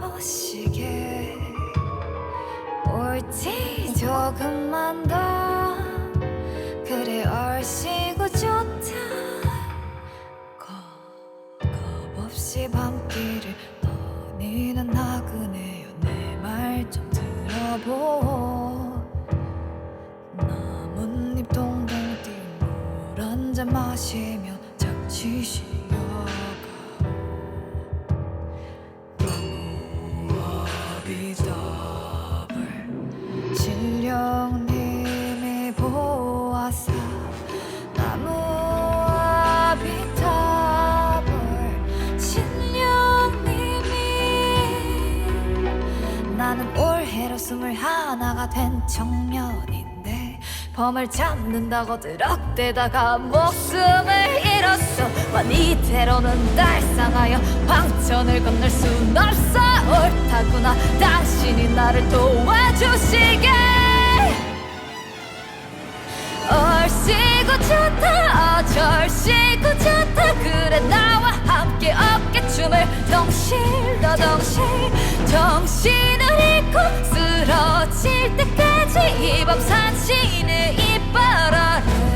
거시게. 옳지 조금만 더. 그래 얼씨구 좋다. 겁없이 밤길을 떠니는 나그네요. 내 말 좀 들어보. 나뭇잎 동동 띄운 물한잔 마시며 착취시 하나가 된 청년인데 범을 잡는다고 드럭대다가 목숨을 잃었어. 완 이대로는 달상하여 방천을 건널 순 없어. 옳다구나. 당신이 나를 도와주시게. 얼씨구 좋다. 어절씨구 좋다. 그래 나와 함께 어깨춤을 덩실더덩실 이밤 산신을 이빨아래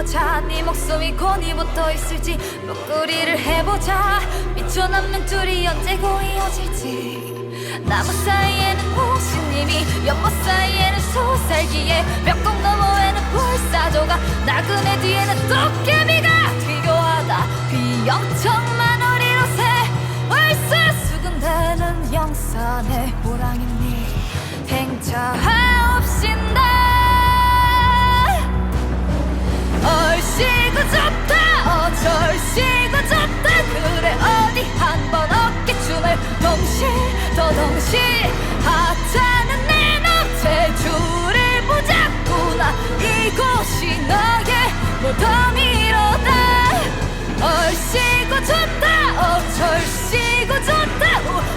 해보자. 네 목숨이 권이 붙어 있을지 먹구리를 해보자. 미쳐남는 둘이 언제 고이 어질지. 나무 사이에는 호신님이 연못 사이에는 소살기에 벽공 너머에는 불사조가 나그네 뒤에는 도깨비가 비교하다. 비영청만 어리로 새 얼싸 수군대는 영산의 호랑이니 행차하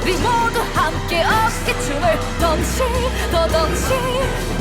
우리 모두 함께 어깨춤을 덩시 더덩시